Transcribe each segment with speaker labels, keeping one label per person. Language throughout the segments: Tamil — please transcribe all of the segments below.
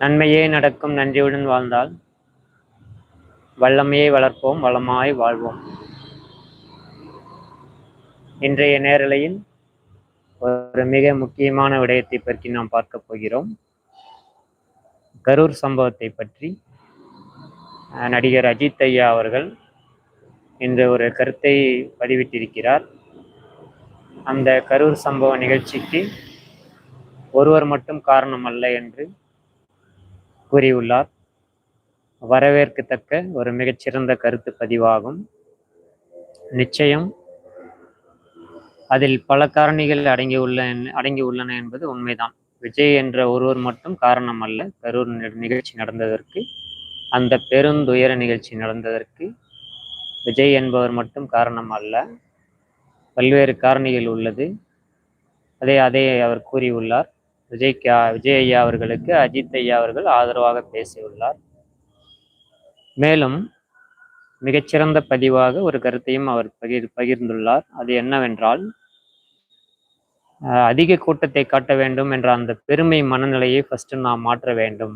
Speaker 1: நன்மையே நடக்கும் நன்றியுடன் வாழ்ந்தால். வல்லமையை வளர்ப்போம் வளமாய் வாழ்வோம். இன்றைய நேரலையில் ஒரு மிக முக்கியமான விடயத்தை பற்றி நாம் பார்க்க போகிறோம். கரூர் சம்பவத்தை பற்றி. நடிகர் அஜித் ஐயா அவர்கள் இன்று ஒரு கருத்தை பதிவிட்டிருக்கிறார். அந்த கரூர் சம்பவ நிகழ்ச்சிக்கு ஒருவர் மட்டும் காரணம் அல்ல என்று கூறியுள்ளார். வரவேற்கத்தக்க ஒரு மிகச்சிறந்த கருத்து பதிவாகும். நிச்சயம் அதில் பல காரணிகள் அடங்கியுள்ள அடங்கியுள்ளன என்பது உண்மைதான். விஜய் என்ற ஒருவர் மட்டும் காரணம் அல்ல கரூர் நிகழ்ச்சி நடந்ததற்கு அந்த பெருந்துயர நிகழ்ச்சி நடந்ததற்கு விஜய் என்பவர் மட்டும் காரணம் அல்ல பல்வேறு காரணிகள் உள்ளது. அதை அதை அவர் கூறியுள்ளார். விஜய் விஜய் ஐயா அவர்களுக்கு அஜித் ஐயா அவர்கள் ஆதரவாக பேசியுள்ளார். மேலும் மிகச்சிறந்த பதிவாக ஒரு கருத்தையும் அவர் பகிர் பகிர்ந்துள்ளார். அது என்னவென்றால் அஹ், அதிக கூட்டத்தை காட்ட வேண்டும் என்ற அந்த பெருமை மனநிலையை ஃபஸ்ட்டு நாம் மாற்ற வேண்டும்.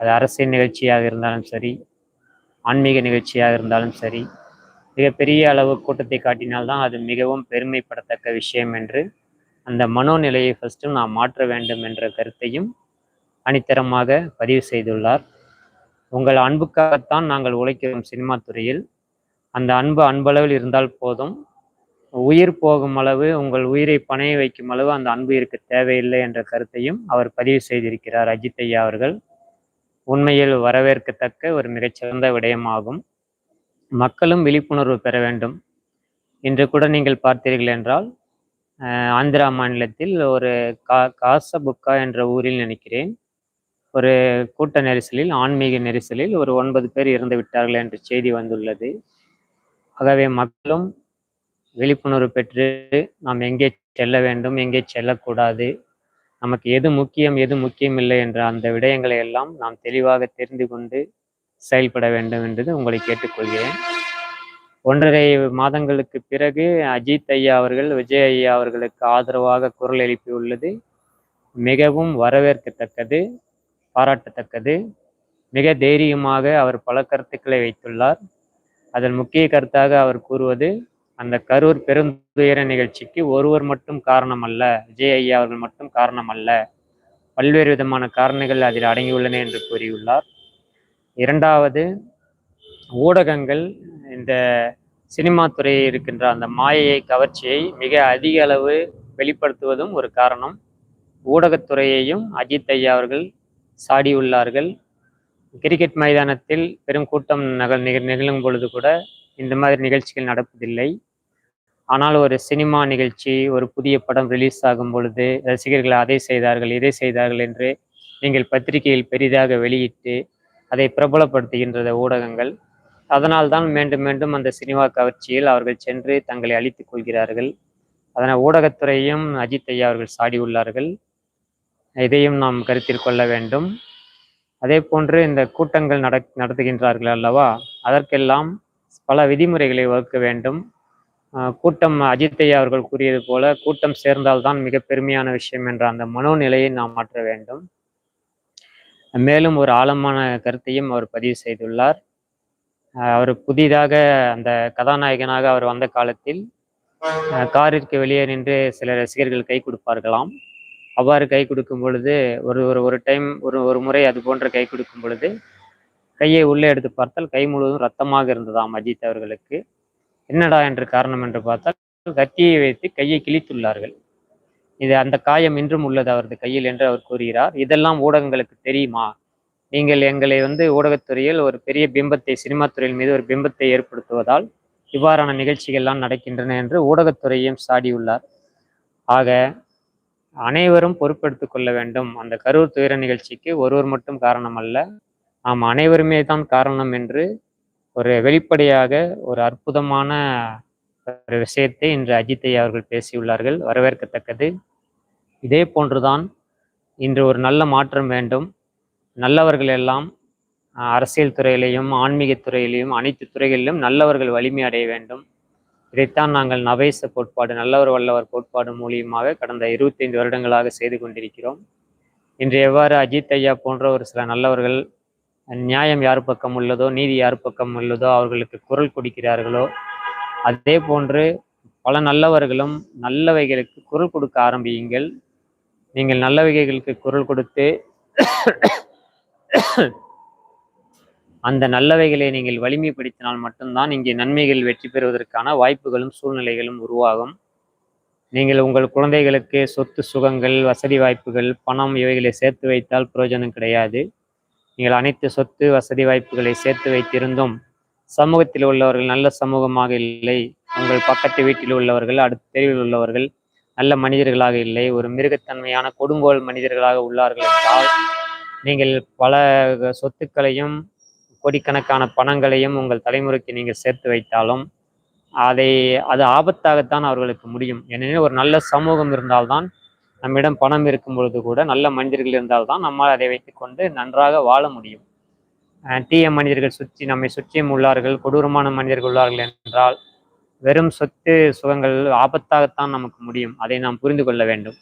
Speaker 1: அது அரசியல் நிகழ்ச்சியாக இருந்தாலும் சரி ஆன்மீக நிகழ்ச்சியாக இருந்தாலும் சரி மிகப்பெரிய அளவு கூட்டத்தை காட்டினால்தான் அது மிகவும் பெருமைப்படத்தக்க விஷயம் என்று அந்த மனோநிலையை ஃபஸ்ட்டு நாம் மாற்ற வேண்டும் என்ற கருத்தையும் அணித்தரமாக பதிவு செய்துள்ளார். உங்கள் அன்புக்காகத்தான் நாங்கள் உழைக்கிறோம் சினிமா துறையில். அந்த அன்பு அன்பளவில் இருந்தால் போதும். உயிர் போகும் அளவு உங்கள் உயிரை பணைய வைக்கும் அளவு அந்த அன்பு இருக்க தேவையில்லை என்ற கருத்தையும் அவர் பதிவு செய்திருக்கிறார் அஜித் ஐயா அவர்கள். உண்மையில் வரவேற்கத்தக்க ஒரு மிகச்சிறந்த விடயமாகும். மக்களும் விழிப்புணர்வு பெற வேண்டும். இன்று கூட நீங்கள் பார்த்தீர்கள் என்றால் ஆந்திரா மாநிலத்தில் ஒரு கா காசபுக்கா என்ற ஊரில் நினைக்கிறேன். ஒரு கூட்ட நெரிசலில் ஆன்மீக நெரிசலில் ஒரு ஒன்பது பேர் இறந்து விட்டார்கள் என்ற செய்தி வந்துள்ளது. ஆகவே மக்களும் விழிப்புணர்வு பெற்று நாம் எங்கே செல்ல வேண்டும் எங்கே செல்லக்கூடாது நமக்கு எது முக்கியம் எது முக்கியம் இல்லை என்ற அந்த விடயங்களை எல்லாம் நாம் தெளிவாக தெரிந்து கொண்டு செயல்பட வேண்டும் என்றது உங்களை கேட்டுக்கொள்கிறேன். ஒன்றரை மாதங்களுக்கு பிறகு அஜித் ஐயா அவர்கள் விஜய் ஐயா அவர்களுக்கு ஆதரவாக குரல் எழுப்பியுள்ளது. மிகவும் வரவேற்கத்தக்கது பாராட்டத்தக்கது. மிக தைரியமாக அவர் பல கருத்துக்களை வைத்துள்ளார். அதன் முக்கிய கருத்தாக அவர் கூறுவது அந்த கரூர் பெருந்துயர நிகழ்ச்சிக்கு ஒருவர் மட்டும் காரணம் அல்ல விஜய் ஐயா அவர்கள் மட்டும் காரணம் அல்ல பல்வேறு விதமான காரணங்கள் அதில் அடங்கியுள்ளன என்று கூறியுள்ளார். இரண்டாவது ஊடகங்கள் இந்த சினிமா துறையில் இருக்கின்ற அந்த மாயையை கவர்ச்சியை மிக அதிக அளவு வெளிப்படுத்துவதும் ஒரு காரணம். ஊடகத்துறையையும் அஜித் ஐயா அவர்கள் சாடியுள்ளார்கள். கிரிக்கெட் மைதானத்தில் பெரும் கூட்டம் நகல் நிக நிகழும் பொழுது கூட இந்த மாதிரி நிகழ்ச்சிகள் நடப்பதில்லை. ஆனால் ஒரு சினிமா நிகழ்ச்சி ஒரு புதிய படம் ரிலீஸ் ஆகும் பொழுது ரசிகர்கள் அதை செய்தார்கள் இதை செய்தார்கள் என்று நீங்கள் பத்திரிகையில் பெரிதாக வெளியிட்டு அதை பிரபலப்படுத்துகின்றது ஊடகங்கள் அதனால்தான் மீண்டும் மீண்டும் அந்த சினிமா கவர்ச்சியில் அவர்கள் சென்று தங்களை அழித்துக் கொள்கிறார்கள். அதனால் ஊடகத்துறையும் அஜித் ஐயா அவர்கள் சாடியுள்ளார்கள் இதையும் நாம் கருத்தில் கொள்ள வேண்டும். அதே போன்று இந்த கூட்டங்கள் நட நடத்துகின்றார்கள் அல்லவா? அதற்கெல்லாம் பல விதிமுறைகளை வகுக்க வேண்டும். கூட்டம் அஜித் ஐயா அவர்கள் கூறியது போல கூட்டம் சேர்ந்தால்தான் மிக பெருமையான விஷயம் என்ற அந்த மனோநிலையை நாம் மாற்ற வேண்டும். மேலும் ஒரு ஆழமான கருத்தையும் அவர் பதிவு செய்துள்ளார். அவர் புதிதாக அந்த கதாநாயகனாக அவர் வந்த காலத்தில் காரிற்கு வெளியே நின்று சில ரசிகர்கள் கை கொடுப்பார்களாம். அவ்வாறு கை கொடுக்கும் பொழுது ஒரு ஒரு ஒரு டைம் ஒரு ஒரு முறை அது போன்ற கை கொடுக்கும் பொழுது கையை உள்ளே எடுத்து பார்த்தால் கை முழுவதும் ரத்தமாக இருந்ததாம் அஜித் அவர்களுக்கு. என்னடா என்று காரணம் என்று பார்த்தால் கத்தியை வைத்து கையை கிழித்துள்ளார்கள். இது அந்த காயம் இன்றும் உள்ளது அவரது கையில் என்று அவர் கூறுகிறார். இதெல்லாம் ஊடகங்களுக்கு தெரியுமா? நீங்கள் எங்களை வந்து ஊடகத்துறையில் ஒரு பெரிய பிம்பத்தை சினிமா துறையின் மீது ஒரு பிம்பத்தை ஏற்படுத்துவதால் இவ்வாறான நிகழ்ச்சிகள்லாம் நடக்கின்றன என்று ஊடகத்துறையும் சாடியுள்ளார். ஆக அனைவரும் பொறுப்பெடுத்து கொள்ள வேண்டும். அந்த கரூர் துயர நிகழ்ச்சிக்கு ஒருவர் மட்டும் காரணம் அல்ல நாம் அனைவருமே தான் காரணம் என்று ஒரு வெளிப்படையாக ஒரு அற்புதமான ஒரு விஷயத்தை இன்று அஜித்தை அவர்கள் பேசியுள்ளார்கள். வரவேற்கத்தக்கது. இதே போன்றுதான் இன்று ஒரு நல்ல மாற்றம் வேண்டும். நல்லவர்கள் எல்லாம் அரசியல் துறையிலையும் ஆன்மீக துறையிலையும் அனைத்து துறைகளிலும் நல்லவர்கள் வலிமை அடைய வேண்டும். இதைத்தான் நாங்கள் நவேச கோட்பாடு நல்லவர் வல்லவர் கோட்பாடு மூலியமாக கடந்த இருபத்தைந்து வருடங்களாக செய்து கொண்டிருக்கிறோம். இன்று எவ்வாறு அஜித் ஐயா போன்ற ஒரு சில நல்லவர்கள் நியாயம் யார் பக்கம் உள்ளதோ நீதி யார் பக்கம் உள்ளதோ அவர்களுக்கு குரல் கொடுக்கிறார்களோ அதே போன்று பல நல்லவர்களும் நல்லவைகளுக்கு குரல் கொடுக்க ஆரம்பியுங்கள். நீங்கள் நல்லவைகளுக்கு குரல் கொடுத்து அந்த நல்லவைகளை நீங்கள் வலிமைப்படுத்தினால் மட்டும்தான் இங்கே நன்மைகள் வெற்றி பெறுவதற்கான வாய்ப்புகளும் சூழ்நிலைகளும் உருவாகும். நீங்கள் உங்கள் குழந்தைகளுக்கு சொத்து சுகங்கள் வசதி வாய்ப்புகள் பணம் இவைகளை சேர்த்து வைத்தால் பிரயோஜனம் கிடையாது. நீங்கள் அனைத்து சொத்து வசதி வாய்ப்புகளை சேர்த்து வைத்திருந்தும் சமூகத்தில் உள்ளவர்கள் நல்ல சமூகமாக இல்லை. உங்கள் பக்கத்து வீட்டில் உள்ளவர்கள் அடுத்த தெருவில் உள்ளவர்கள் நல்ல மனிதர்களாக இல்லை. ஒரு மிருகத்தன்மையான கொடுங்கோல் மனிதர்களாக உள்ளார்கள் என்றால் நீங்கள் பல சொத்துக்களையும் கோடிக்கணக்கான பணங்களையும் உங்கள் தலைமுறைக்கு நீங்கள் சேர்த்து வைத்தாலும் அதை அது ஆபத்தாகத்தான் அவர்களுக்கு முடியும். ஏனெனில் ஒரு நல்ல சமூகம் இருந்தால்தான் நம்மிடம் பணம் இருக்கும் பொழுது கூட நல்ல மனிதர்கள் இருந்தால்தான் நம்மால் அதை வைத்துக்கொண்டு நன்றாக வாழ முடியும். தீய மனிதர்கள் சுற்றி நம்மை சுற்றியும் உள்ளார்கள் கொடூரமான மனிதர்கள் உள்ளார்கள் என்றால் வெறும் சொத்து சுகங்கள் ஆபத்தாகத்தான் நமக்கு முடியும். அதை நாம் புரிந்து கொள்ள வேண்டும்.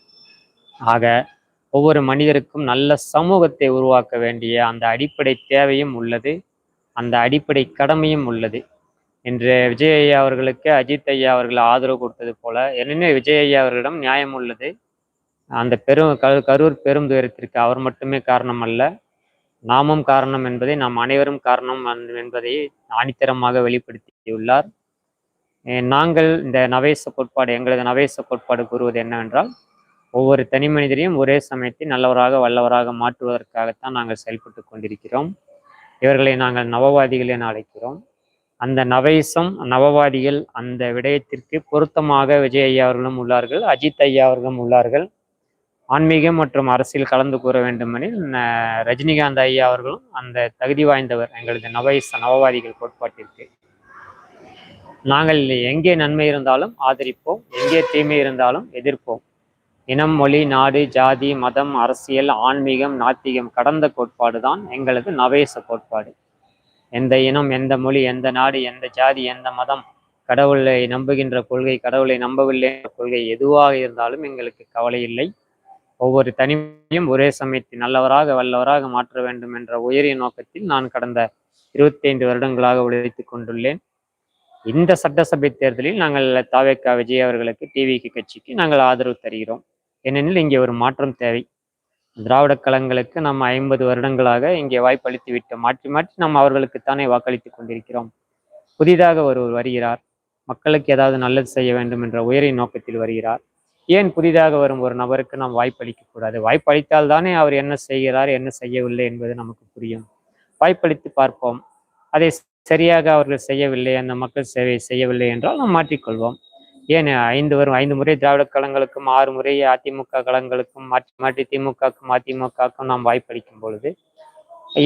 Speaker 1: ஆக ஒவ்வொரு மனிதருக்கும் நல்ல சமூகத்தை உருவாக்க வேண்டிய அந்த அடிப்படை தேவையும் உள்ளது. அந்த அடிப்படை கடமையும் உள்ளது. இன்று விஜய் ஐயா அவர்களுக்கு அஜித் ஐயா அவர்கள் ஆதரவு கொடுத்தது போல என்னென்ன விஜய் ஐயா அவர்களிடம் நியாயம் உள்ளது? அந்த பெரும் கரூர் பெரும் துயரத்திற்கு அவர் மட்டுமே காரணம் அல்ல. நாமும் காரணம் என்பதை நாம் அனைவரும் காரணம் என்பதை ஆணித்தரமாக வெளிப்படுத்தியுள்ளார். நாங்கள் இந்த நவேச கோட்பாடு எங்களது நவேச கோட்பாடு கூறுவது என்னவென்றால் ஒவ்வொரு தனி மனிதரையும் ஒரே சமயத்தில் நல்லவராக வல்லவராக மாற்றுவதற்காகத்தான் நாங்கள் செயல்பட்டு கொண்டிருக்கிறோம். இவர்களை நாங்கள் நவவாதிகள் என அழைக்கிறோம். அந்த நவைசம் நவவாதிகள் அந்த விடயத்திற்கு பொருத்தமாக விஜய் ஐயா அவர்களும் உள்ளார்கள் அஜித் ஐயா அவர்களும் உள்ளார்கள். ஆன்மீகம் மற்றும் அரசியல் கலந்து கூற வேண்டுமெனில் ரஜினிகாந்த் ஐயா அவர்களும் அந்த தகுதி வாய்ந்தவர் எங்களது நவைச நவவாதிகள் கோட்பாட்டிற்கு. நாங்கள் எங்கே நன்மை இருந்தாலும் ஆதரிப்போம் எங்கே தீமை இருந்தாலும் எதிர்ப்போம். இனம் மொழி நாடு ஜாதி மதம் அரசியல் ஆன்மீகம் நாத்திகம் கடந்த கோட்பாடு தான் எங்களது நவேச கோட்பாடு. எந்த இனம் எந்த மொழி எந்த நாடு எந்த ஜாதி எந்த மதம் கடவுளை நம்புகின்ற கொள்கை கடவுளை நம்பவில்லை கொள்கை எதுவாக இருந்தாலும் எங்களுக்கு கவலை இல்லை. ஒவ்வொரு தனிமையும் ஒரே சமயத்தில் நல்லவராக வல்லவராக மாற்ற வேண்டும் என்ற உயரிய நோக்கத்தில் நான் கடந்த இருபத்தி ஐந்து வருடங்களாக உழைத்துக் கொண்டுள்ளேன். இந்த சட்டசபை தேர்தலில் நாங்கள் தாவேக்கா விஜய் அவர்களுக்கு டிவிக்கு கட்சிக்கு நாங்கள் ஆதரவு தருகிறோம். ஏனெனில் இங்கே ஒரு மாற்றம் தேவை. திராவிட கழகங்களுக்கு நம்ம ஐம்பது வருடங்களாக இங்கே வாய்ப்பளித்து விட்டோம் மாற்றி மாற்றி நாம் அவர்களுக்குத்தானே வாக்களித்து கொண்டிருக்கிறோம். புதிதாக ஒருவர் வருகிறார். மக்களுக்கு ஏதாவது நல்லது செய்ய வேண்டும் என்ற உயரிய நோக்கத்தில் வருகிறார். ஏன் புதிதாக வரும் ஒரு நபருக்கு நாம் வாய்ப்பளிக்க கூடாது? வாய்ப்பளித்தால் தானே அவர் என்ன செய்கிறார் என்ன செய்யவில்லை என்பது நமக்கு புரியும். வாய்ப்பளித்து பார்ப்போம். அதை சரியாக அவர்கள் செய்யவில்லை அந்த மக்கள் சேவை செய்யவில்லை என்றால் நாம் மாற்றிக்கொள்வோம். ஏன் ஐந்து வரும்? ஐந்து முறை திராவிட கழகங்களுக்கும் ஆறு முறை அதிமுக கழகங்களுக்கும் மாற்றி மாற்றி திமுகக்கும் அதிமுகக்கும் நாம் வாய்ப்பளிக்கும் பொழுது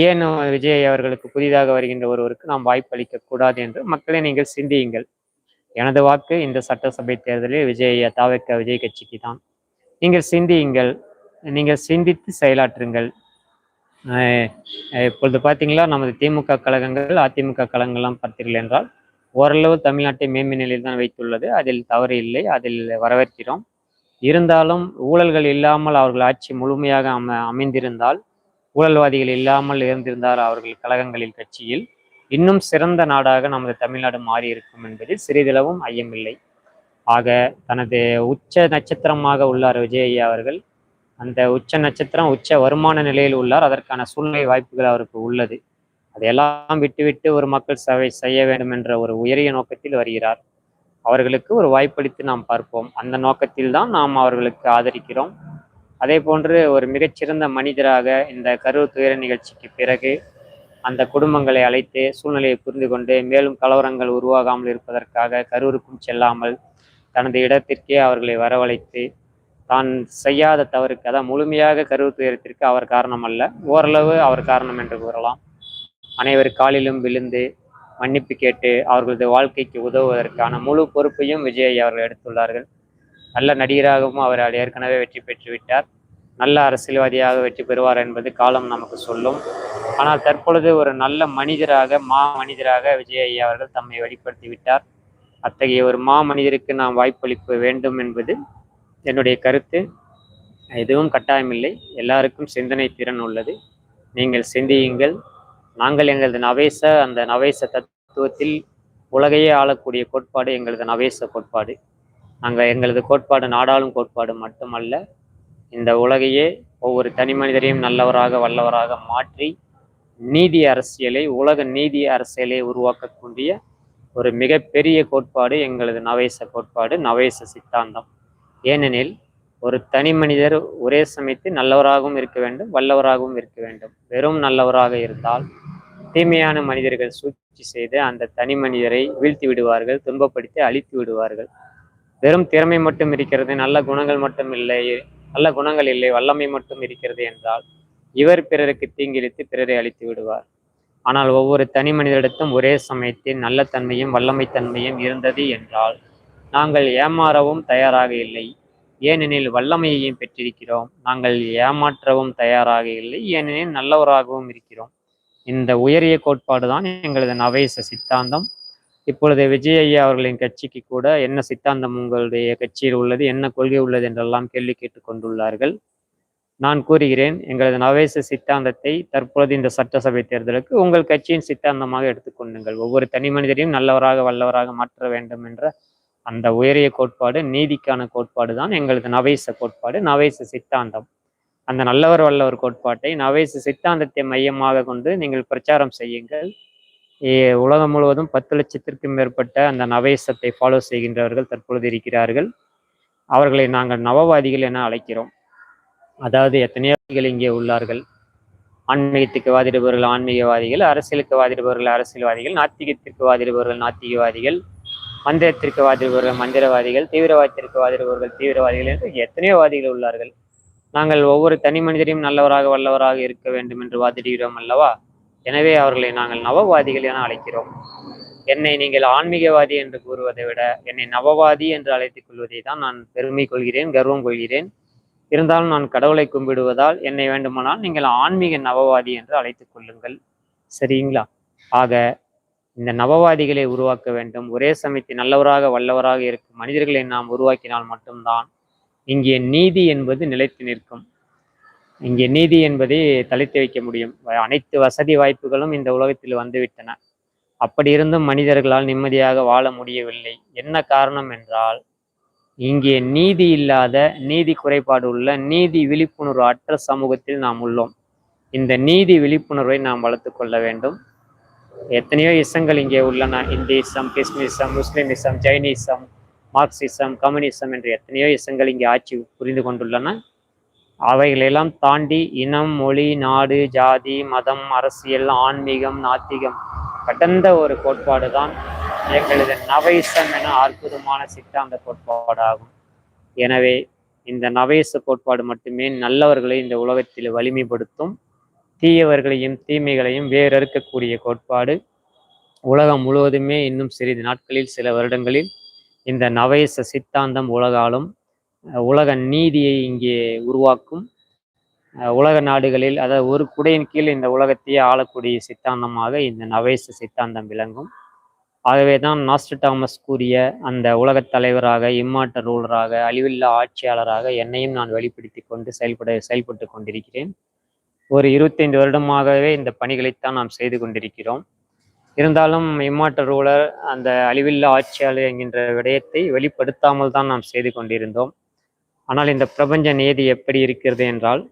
Speaker 1: ஏன் விஜய் அவர்களுக்கு புதிதாக வருகின்ற ஒருவருக்கு நாம் வாய்ப்பளிக்க கூடாது என்று மக்களை நீங்கள் சிந்தியுங்கள். எனது வாக்கு இந்த சட்டசபை தேர்தலில் விஜய் தாவக்க விஜய் கட்சிக்கு தான். நீங்கள் சிந்தியுங்கள். நீங்கள் சிந்தித்து செயலாற்றுங்கள். இப்பொழுது பார்த்தீங்களா? நமது திமுக கழகங்கள் அதிமுக கழகங்கள்லாம் பார்த்தீர்கள் என்றால் ஓரளவு தமிழ்நாட்டை மேன்மை நிலையில் தான் வைத்துள்ளது. அதில் தவறு இல்லை. அதில் வரவேற்கிறோம். இருந்தாலும் ஊழல்கள் இல்லாமல் அவர்கள் ஆட்சி முழுமையாக அம அமைந்திருந்தால் ஊழல்வாதிகள் இல்லாமல் இருந்திருந்தால் அவர்கள் கழகங்களில் கட்சியில் இன்னும் சிறந்த நாடாக நமது தமிழ்நாடு மாறி இருக்கும் என்பதில் சிறிதளவும் ஐயமில்லை. ஆக தனது உச்ச நட்சத்திரமாக உள்ளார் விஜய் ஐயா அவர்கள். அந்த உச்ச நட்சத்திரம் உச்ச வருமான நிலையில் உள்ளார். அதற்கான சூழ்நிலை வாய்ப்புகள் அவருக்கு உள்ளது. அதையெல்லாம் விட்டுவிட்டு ஒரு மக்கள் சேவை செய்ய வேண்டும் என்ற ஒரு உயரிய நோக்கத்தில் வருகிறார். அவர்களுக்கு ஒரு வாய்ப்பளித்து நாம் பார்ப்போம். அந்த நோக்கத்தில் தான் நாம் அவர்களுக்கு ஆதரிக்கிறோம். அதே போன்று ஒரு மிகச்சிறந்த மனிதராக இந்த கரூர் துயர நிகழ்ச்சிக்கு பிறகு அந்த குடும்பங்களை அழைத்து சூழ்நிலையை புரிந்து கொண்டு மேலும் கலவரங்கள் உருவாகாமல் இருப்பதற்காக கரூருக்கும் செல்லாமல் தனது இடத்திற்கே அவர்களை வரவழைத்து தான் செய்யாத தவறுக்கு அதான் முழுமையாக கருவு துயரத்திற்கு அவர் காரணம் அல்ல ஓரளவு அவர் காரணம் என்று கூறலாம். அனைவர் காலிலும் விழுந்து மன்னிப்பு கேட்டு அவர்களது வாழ்க்கைக்கு உதவுவதற்கான முழு பொறுப்பையும் விஜய் அவர்கள் எடுத்துள்ளார்கள். நல்ல நடிகராகவும் அவர் ஏற்கனவே வெற்றி பெற்றுவிட்டார் நல்ல அரசியல்வாதியாக வெற்றி பெறுவார் என்பது காலம் நமக்கு சொல்லும். ஆனால் தற்பொழுது ஒரு நல்ல மனிதராக மா மனிதராக விஜய் ஐயா அவர்கள் தம்மை வெளிப்படுத்தி விட்டார். அத்தகைய ஒரு மா மனிதருக்கு நாம் வாய்ப்பளிக்க வேண்டும் என்பது என்னுடைய கருத்து. எதுவும் கட்டாயமில்லை. எல்லாருக்கும் சிந்தனை திறன் உள்ளது. நீங்கள் சிந்தியுங்கள். நாங்கள் எங்களது நவேச அந்த நவேச தத்துவத்தில் உலகையே ஆளக்கூடிய கோட்பாடு எங்களது நவேச கோட்பாடு. நாங்கள் எங்களது கோட்பாடு நாடாளும் கோட்பாடு மட்டுமல்ல இந்த உலகையே ஒவ்வொரு தனி மனிதரையும் நல்லவராக வல்லவராக மாற்றி நீதி அரசியலை உலக நீதி அரசியலை உருவாக்கக்கூடிய ஒரு மிகப்பெரிய கோட்பாடு எங்களது நவேச கோட்பாடு நவேச சித்தாந்தம். ஏனெனில் ஒரு தனி மனிதர் ஒரே சமயத்து நல்லவராகவும் இருக்க வேண்டும் வல்லவராகவும் இருக்க வேண்டும். வெறும் நல்லவராக இருந்தால் தீமையான மனிதர்கள் சூழ்ச்சி செய்து அந்த தனி மனிதரை வீழ்த்தி விடுவார்கள் துன்பப்படுத்தி அழித்து விடுவார்கள். வெறும் திறமை மட்டும் இருக்கிறது நல்ல குணங்கள் மட்டும் இல்லை நல்ல குணங்கள் இல்லை வல்லமை மட்டும் இருக்கிறது என்றால் இவர் பிறருக்கு தீங்கிழித்து பிறரை அழித்து விடுவார். ஆனால் ஒவ்வொரு தனி மனிதரிடத்தும் ஒரே சமயத்தில் நல்ல தன்மையும் வல்லமை தன்மையும் இருந்தது என்றால் நாங்கள் ஏமாறவும் தயாராக இல்லை. ஏனெனில் வல்லமையையும் பெற்றிருக்கிறோம். நாங்கள் ஏமாற்றவும் தயாராக இல்லை ஏனெனில் நல்லவராகவும் இருக்கிறோம். இந்த உயரிய கோட்பாடு தான் எங்களது நவேச சித்தாந்தம். இப்பொழுது விஜய் ஐயா அவர்களின் கட்சிக்கு கூட என்ன சித்தாந்தம் உங்களுடைய கட்சியில் உள்ளது என்ன கொள்கை உள்ளது என்றெல்லாம் கேள்வி கேட்டுக் கொண்டுள்ளார்கள். நான் கூறுகிறேன் எங்களது நவேச சித்தாந்தத்தை தற்பொழுது இந்த சட்டசபை தேர்தலுக்கு உங்கள் கட்சியின் சித்தாந்தமாக எடுத்துக்கொள்ளுங்கள் ஒவ்வொரு தனி மனிதரையும் நல்லவராக வல்லவராக மாற்ற வேண்டும் என்ற அந்த உயரிய கோட்பாடு நீதிக்கான கோட்பாடு தான் எங்களது நவேச கோட்பாடு நவேச சித்தாந்தம். அந்த நல்லவர் வல்லவர் கோட்பாட்டை நவேச சித்தாந்தத்தை மையமாக கொண்டு நீங்கள் பிரச்சாரம் செய்யுங்கள். உலகம் முழுவதும் பத்து லட்சத்திற்கும் மேற்பட்ட அந்த நவேசத்தை ஃபாலோ செய்கின்றவர்கள் தற்பொழுது இருக்கிறார்கள். அவர்களை நாங்கள் நவவாதிகள் என அழைக்கிறோம். அதாவது எத்தனையோவாதிகள் இங்கே உள்ளார்கள். ஆன்மீகத்துக்கு வாதிடுபவர்கள் ஆன்மீகவாதிகள் அரசியலுக்கு வாதிடுபவர்கள் அரசியல்வாதிகள் நாத்திகத்திற்கு வாதிடுபவர்கள் நாத்திகவாதிகள். மந்திரத்திற்கு வாதிடுபவர்கள் மந்திரவாதிகள் தீவிரவாதத்திற்கு வாதிடுபவர்கள் தீவிரவாதிகள் என்று எத்தனையோ வாதிகள் உள்ளார்கள். நாங்கள் ஒவ்வொரு தனி மனிதரையும் நல்லவராக வல்லவராக இருக்க வேண்டும் என்று வாதிடுகிறோம் அல்லவா? எனவே அவர்களை நாங்கள் நவவாதிகள் என அழைக்கிறோம். என்னை நீங்கள் ஆன்மீகவாதி என்று கூறுவதை விட என்னை நவவாதி என்று அழைத்துக் கொள்வதை தான் நான் பெருமை கொள்கிறேன் கர்வம் கொள்கிறேன். இருந்தாலும் நான் கடவுளை கும்பிடுவதால் என்னை வேண்டுமானால் நீங்கள் ஆன்மீக நவவாதி என்று அழைத்துக் கொள்ளுங்கள். சரிங்களா? ஆக இந்த நவவாதிகளை உருவாக்க வேண்டும். ஒரே சமயத்தில் நல்லவராக வல்லவராக இருக்கும் மனிதர்களை நாம் உருவாக்கினால் மட்டும்தான் இங்கே நீதி என்பது நிலைத்து நிற்கும். இங்கே நீதி என்பதை தலைத்து வைக்க முடியும். அனைத்து வசதி வாய்ப்புகளும் இந்த உலகத்தில் வந்துவிட்டன. அப்படி இருந்தும் மனிதர்களால் நிம்மதியாக வாழ முடியவில்லை. என்ன காரணம் என்றால் இங்கே நீதி இல்லாத நீதி குறைபாடு உள்ள நீதி விழிப்புணர்வு அற்ற சமூகத்தில் நாம் உள்ளோம். இந்த நீதி விழிப்புணர்வை நாம் வளர்த்து கொள்ள வேண்டும். எத்தனையோ இசங்கள் இங்கே உள்ளன. இந்தியிசம் முஸ்லீம் முஸ்லிமிசம் ஜைனிசம் மார்க்சிசம் கம்யூனிசம் என்று எத்தனையோ இசங்கள் இங்கே ஆட்சி புரிந்து கொண்டுள்ளன. அவைகளெல்லாம் தாண்டி இனம் மொழி நாடு ஜாதி மதம் அரசியல் ஆன்மீகம் நாத்திகம் கடந்த ஒரு கோட்பாடு தான் எங்களது நவைசம் என அற்புதமான சித்தாந்த கோட்பாடாகும். எனவே இந்த நவேச கோட்பாடு மட்டுமே நல்லவர்களை இந்த உலகத்தில் வலிமைப்படுத்தும். தீயவர்களையும் தீமைகளையும் வேறறுக்கக்கூடிய கோட்பாடு. உலகம் முழுவதுமே இன்னும் சிறிது நாட்களில் சில வருடங்களில் இந்த நவேச சித்தாந்தம் உலகாலும் உலக நீதியை இங்கே உருவாக்கும் உலக நாடுகளில் அதாவது ஒரு குடையின் கீழ் இந்த உலகத்தையே ஆளக்கூடிய சித்தாந்தமாக இந்த நவேச சித்தாந்தம் விளங்கும். ஆகவே தான் நாஸ்டர் தாமஸ் கூறிய அந்த உலகத் தலைவராக இம்மாட்ட ரூலராக அழிவில்லா ஆட்சியாளராக என்னையும் நான் வெளிப்படுத்தி கொண்டு செயல்பட செயல்பட்டு கொண்டிருக்கிறேன். ஒரு இருபத்தைந்து வருடமாகவே இந்த பணிகளைத்தான் நாம் செய்து கொண்டிருக்கிறோம். இருந்தாலும் இம்மாட்ட ரூலர் அந்த அழிவில்லா ஆட்சியாளர் என்கின்ற விடயத்தை வெளிப்படுத்தாமல் தான் நாம் செய்து கொண்டிருந்தோம். ஆனால் இந்த பிரபஞ்ச நியதி எப்படி இருக்கிறது என்றால்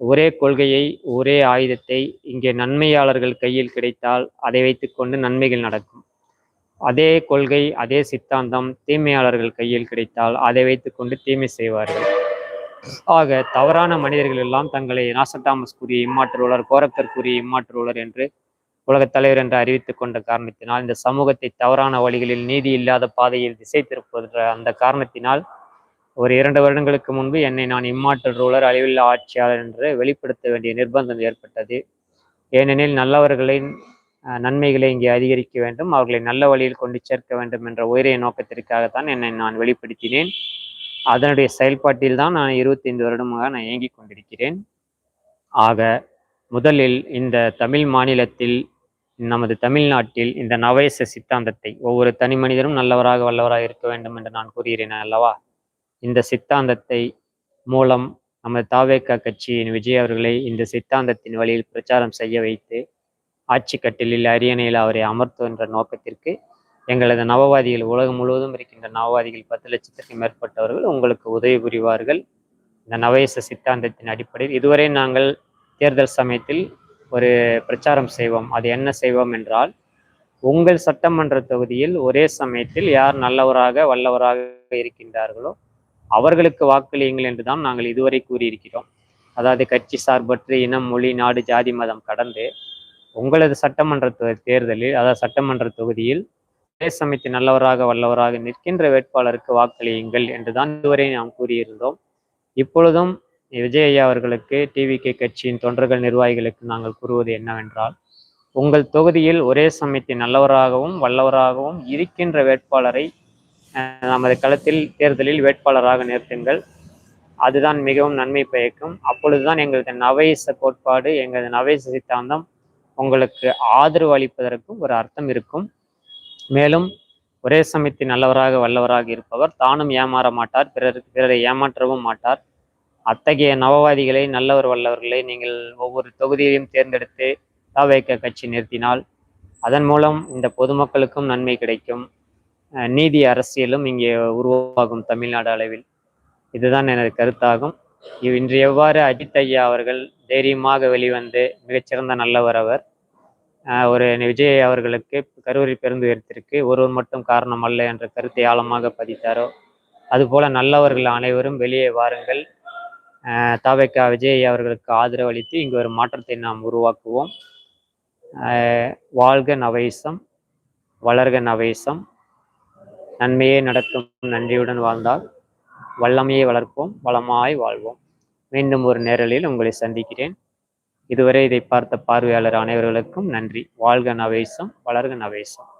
Speaker 1: ஒரே கொள்கையை ஒரே ஆயுதத்தை இங்கே நன்மையாளர்கள் கையில் கிடைத்தால் அதை வைத்துக்கொண்டு நன்மைகள் நடக்கும். அதே கொள்கை அதே சித்தாந்தம் தீமையாளர்கள் கையில் கிடைத்தால் அதை வைத்துக்கொண்டு தீமை செய்வார்கள். ஆக தவறான மனிதர்கள் எல்லாம் தங்களை நாசத்தாமஸ் கூறிய இம்மாற்றுள்ளர் கோரக்கர் கூறிய இம்மாற்றுள்ளர் என்று உலகத் தலைவர் என்று அறிவித்துக் கொண்ட காரணத்தினால் இந்த சமூகத்தை தவறான வழிகளில் நீதி இல்லாத பாதையில் திசை திருப்புகின்ற அந்த காரணத்தினால் ஒரு இரண்டு வருடங்களுக்கு முன்பு என்னை நான் இம்மாற்றல் ரூலர் அழிவில்லா ஆட்சியாளர் என்று வெளிப்படுத்த வேண்டிய நிர்பந்தம் ஏற்பட்டது. ஏனெனில் நல்லவர்களின் நன்மைகளை இங்கே அதிகரிக்க வேண்டும் அவர்களை நல்ல வழியில் கொண்டு சேர்க்க வேண்டும் என்ற உயரிய நோக்கத்திற்காகத்தான் என்னை நான் வெளிப்படுத்தினேன். அதனுடைய செயல்பாட்டில் தான் நான் இருபத்தைந்து வருடமாக நான் இயங்கிக் கொண்டிருக்கிறேன். ஆக முதலில் இந்த தமிழ் மாநிலத்தில் நமது தமிழ்நாட்டில் இந்த நவேச சித்தாந்தத்தை ஒவ்வொரு தனி மனிதரும் நல்லவராக வல்லவராக இருக்க வேண்டும் என்று நான் கூறுகிறேன் அல்லவா? இந்த சித்தாந்தத்தை மூலம் நமது தாவேக்கா கட்சியின் விஜய் அவர்களை இந்த சித்தாந்தத்தின் வழியில் பிரச்சாரம் செய்ய வைத்து ஆட்சி கட்டிலில் அரியணையில் அவரை அமர்த்துகின்ற நோக்கத்திற்கு எங்களது நவவாதிகள் உலகம் முழுவதும் இருக்கின்ற நவவாதிகள் பத்து லட்சத்திற்கு மேற்பட்டவர்கள் உங்களுக்கு உதவி புரிவார்கள். இந்த நவயச சித்தாந்தத்தின் அடிப்படையில் இதுவரை நாங்கள் தேர்தல் சமயத்தில் ஒரு பிரச்சாரம் செய்வோம். அது என்ன செய்வோம் என்றால் உங்கள் சட்டமன்ற தொகுதியில் ஒரே சமயத்தில் யார் நல்லவராக வல்லவராக இருக்கின்றார்களோ அவர்களுக்கு வாக்களியுங்கள் என்றுதான் நாங்கள் இதுவரை கூறியிருக்கிறோம். அதாவது கட்சி சார்பற்று இனம் மொழி நாடு ஜாதி மதம் கடந்து உங்களது சட்டமன்ற தொ- தேர்தலில் அதாவது சட்டமன்ற தொகுதியில் ஒரே சமயத்தில் நல்லவராக வல்லவராக நிற்கின்ற வேட்பாளருக்கு வாக்களியுங்கள் என்றுதான் இதுவரை நாம் கூறியிருந்தோம். இப்பொழுதும் விஜய் ஐயா அவர்களுக்கு டிவிகே கட்சியின் தொண்டர்கள் நிர்வாகிகளுக்கு நாங்கள் கூறுவது என்னவென்றால் உங்கள் தொகுதியில் ஒரே சமயத்தில் நல்லவராகவும் வல்லவராகவும் இருக்கின்ற வேட்பாளரை நமது களத்தில் தேர்தலில் வேட்பாளராக நிறுத்துங்கள். அதுதான் மிகவும் நன்மை பயக்கும். அப்பொழுதுதான் எங்களது நவேச கோட்பாடு எங்களது நவேச சித்தாந்தம் உங்களுக்கு ஆதரவு அளிப்பதற்கும் ஒரு அர்த்தம் இருக்கும். மேலும் ஒரே சமயத்தில் நல்லவராக வல்லவராக இருப்பவர் தானும் ஏமாற மாட்டார் பிறர் பிறரை ஏமாற்றவும் மாட்டார். அத்தகைய நவவாதிகளை நல்லவர் வல்லவர்களை நீங்கள் ஒவ்வொரு தொகுதியிலையும் தேர்ந்தெடுத்து தாவேக்க கட்சி நிறுத்தினால் அதன் மூலம் இந்த பொதுமக்களுக்கும் நன்மை கிடைக்கும். நீதி அரசியலும் இங்கே உருவாகும் தமிழ்நாடு அளவில். இதுதான் எனது கருத்தாகும். இன்று எவ்வாறு அஜித் ஐயா அவர்கள் தைரியமாக வெளிவந்து மிகச்சிறந்த நல்லவர் அவர் ஒரு விஜய் அவர்களுக்கு கரூரி பெருந்துயரத்திற்கு ஒருவர் மட்டும் காரணம் அல்ல என்ற கருத்தை ஆழமாக பதித்தாரோ? அதுபோல நல்லவர்கள் அனைவரும் வெளியே வாருங்கள். அஹ் தாவேக்கா விஜய் அவர்களுக்கு ஆதரவு அளித்து இங்கு ஒரு மாற்றத்தை நாம் உருவாக்குவோம். வாழ்க நவைசம் வளர்க நவைசம். நன்மையே நடக்கும் நன்றியுடன் வாழ்ந்தால் வல்லமையை வளர்ப்போம் வளமாய் வாழ்வோம். மீண்டும் ஒரு நேரலில் உங்களை சந்திக்கிறேன். இதுவரை இதை பார்த்த பார்வையாளர் அனைவர்களுக்கும் நன்றி. வாழ்க நவேசம் வளர்க நவேசம்.